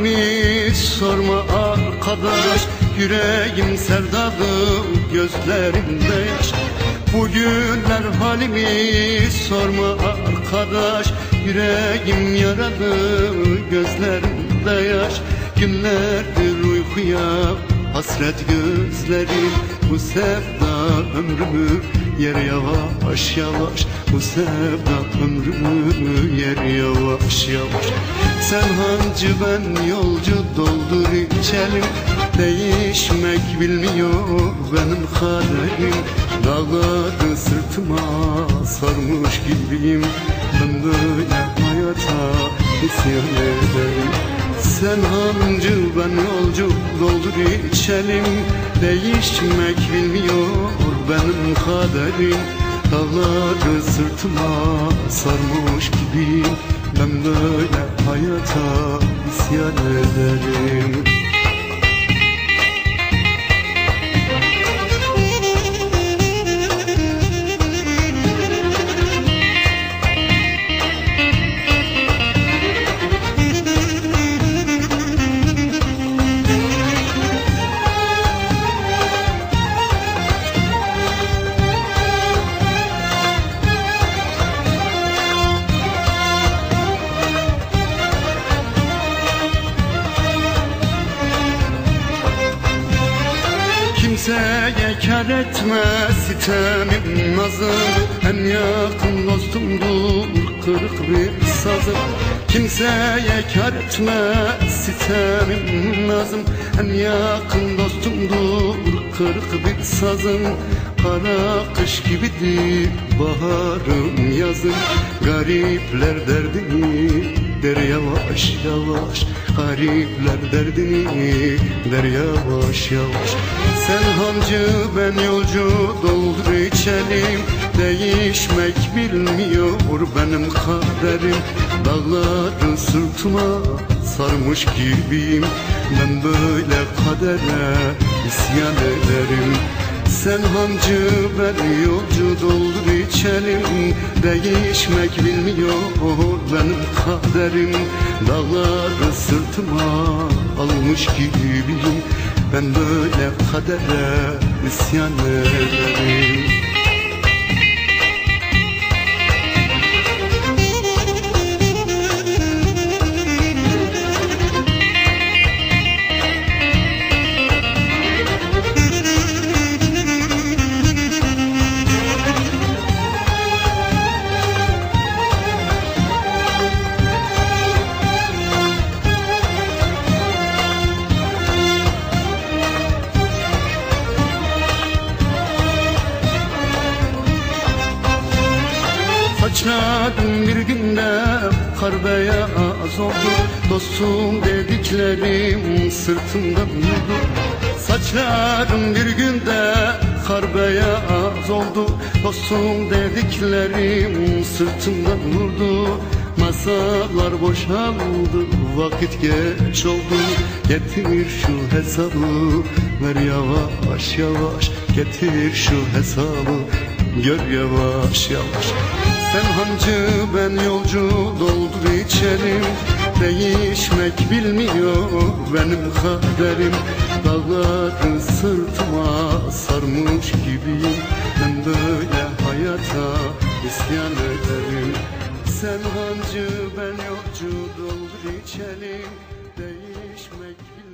halimi sorma arkadaş Yüreğim serdadı gözlerimde yaş Bugünler halimi sorma arkadaş Yüreğim yaralı gözlerimde yaş Günlerdir uykuya hasret gözlerim Bu sevda ömrümü yer yavaş yavaş. Bu sevda ömrümü yer yavaş yavaş Sen hancı ben yolcu doldur içelim Değişmek bilmiyor benim kaderim. Dağları sırtıma sarmış gibiyim. Ben böyle hayata isyan ederim Sen hancı ben yolcu doldur içelim Değişmek bilmiyor benim kaderim. Dağları sırtıma sarmış gibiyim Ben böyle hayata isyan ederim Kimseye kar etme sitemim nazım. En yakın dostumdur kırık bir sazım. Kimseye kar etme sitemim nazım. En yakın dostumdur kırık bir sazım. Kara kış gibidir baharım yazım Garipler derdini der yavaş yavaş Garipler derdini der yavaş. Yavaş Sen hancı ben yolcu doldur içelim Değişmek bilmiyor benim kaderim. Dağları sırtıma sarmış gibiyim. Ben böyle kadere isyan ederim sen hancı ben yolcu doldur içelim Değişmek bilmiyor benim kaderim. Dağları sırtıma almış gibiyim. Ben böyle kadere isyan ederim Saçlarım bir günde kar beyaz oldu. Dostum dediklerim sırtımdan vurdu Saçlarım bir günde kar beyaz oldu. Dostum dediklerim sırtımdan vurdu Masalar boşaldı vakit geç oldu. Getir şu hesabı ver yavaş yavaş. Getir şu hesabı gör yavaş yavaş sen hancı ben yolcu doldur içerim Değişmek bilmiyor benim kaderim. Dağları sırtıma sarmış gibiyim. Ben böyle hayata isyan ederim. Sen hancı ben yolcu doldur içelim. Değişmek bilmiyor